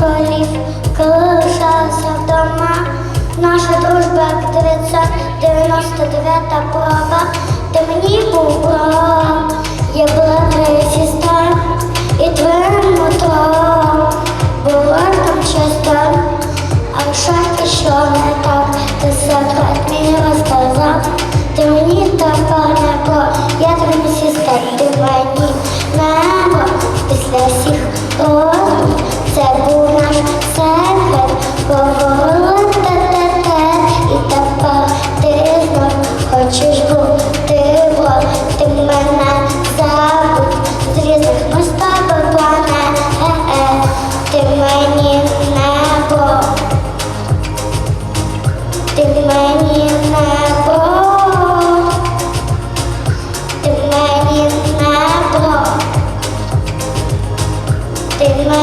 коліс, колишався вдома. Наша дружба, як 99-та проба, ти мені був пророк, я була твоя сестра і твоїм мотором було там чисто, а що ти що не так, ти секрет мені розказав, ти мені тепер не про, я твоя сестра, ти мені небо після всіх.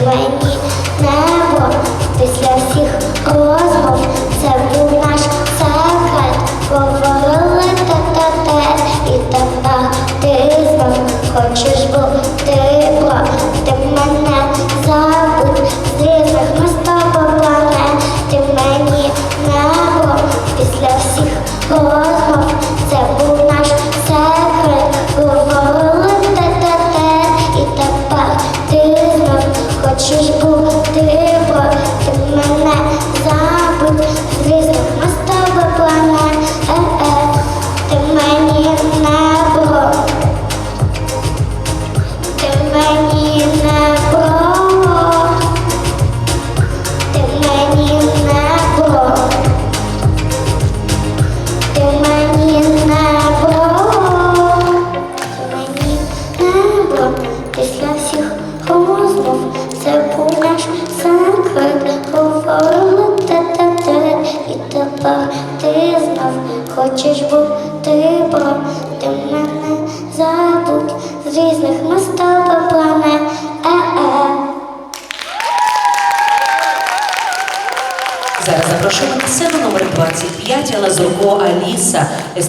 when Хочеш бути, бо ти мене забудь з різних ми з. Е, е -е. Зараз запрошуємо на сцену номер 25 Лазурко Аліса.